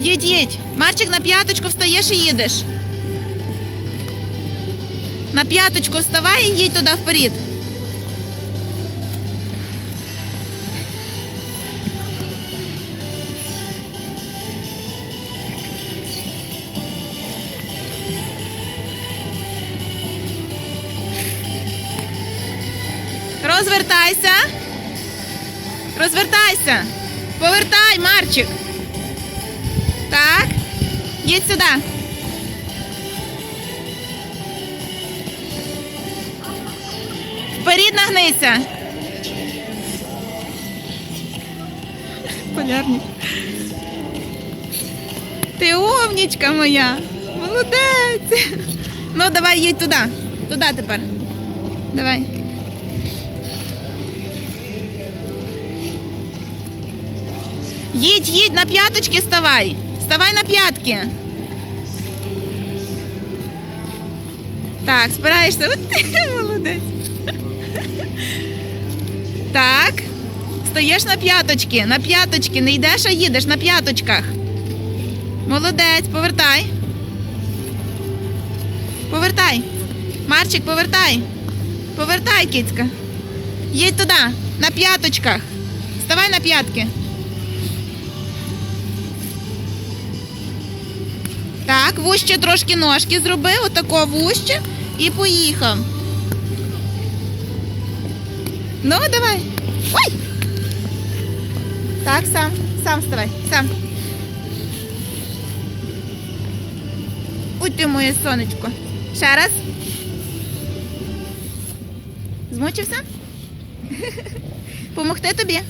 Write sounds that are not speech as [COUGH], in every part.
Їдь, їдь. Марчик на п'яточку встаєш і їдеш. На п'яточку вставай і їдь туди вперед. Розвертайся. Розвертайся. Повертай, Марчик. Їдь сюди. Вперед нагнися. Полярник. Ти умнічка моя. Молодець. Ну, давай їдь туди. Туди тепер. Давай. Їдь, їдь, на п'яточки ставай. Ставай на п'ятки. Так, спираєшся. От ти молодець. Так. Стаєш на п'яточки. На п'яточки. Не йдеш, а їдеш на п'яточках. Молодець, повертай. Повертай. Марчик, повертай. Повертай, кицька. Їдь туди, на п'яточках. Ставай на п'ятки. Так, вуще трошки ножки зроби, отако вуще і поїхав. Ну, давай. Ой! Так, сам, сам вставай, сам. Ой, ти моє сонечко. Ще раз. Змучився? Помогти тобі?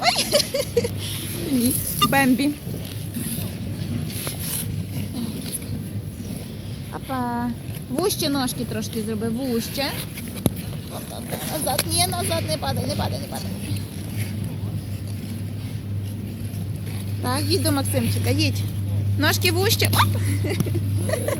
Ой! Бембі. Апа. Вуще ножки трошки зроби, вуще. Назад, ні, назад, не падай, не падай, не падай. Так, їдь до Максимчика, їдь. Ножки вуще. Оп! [LAUGHS]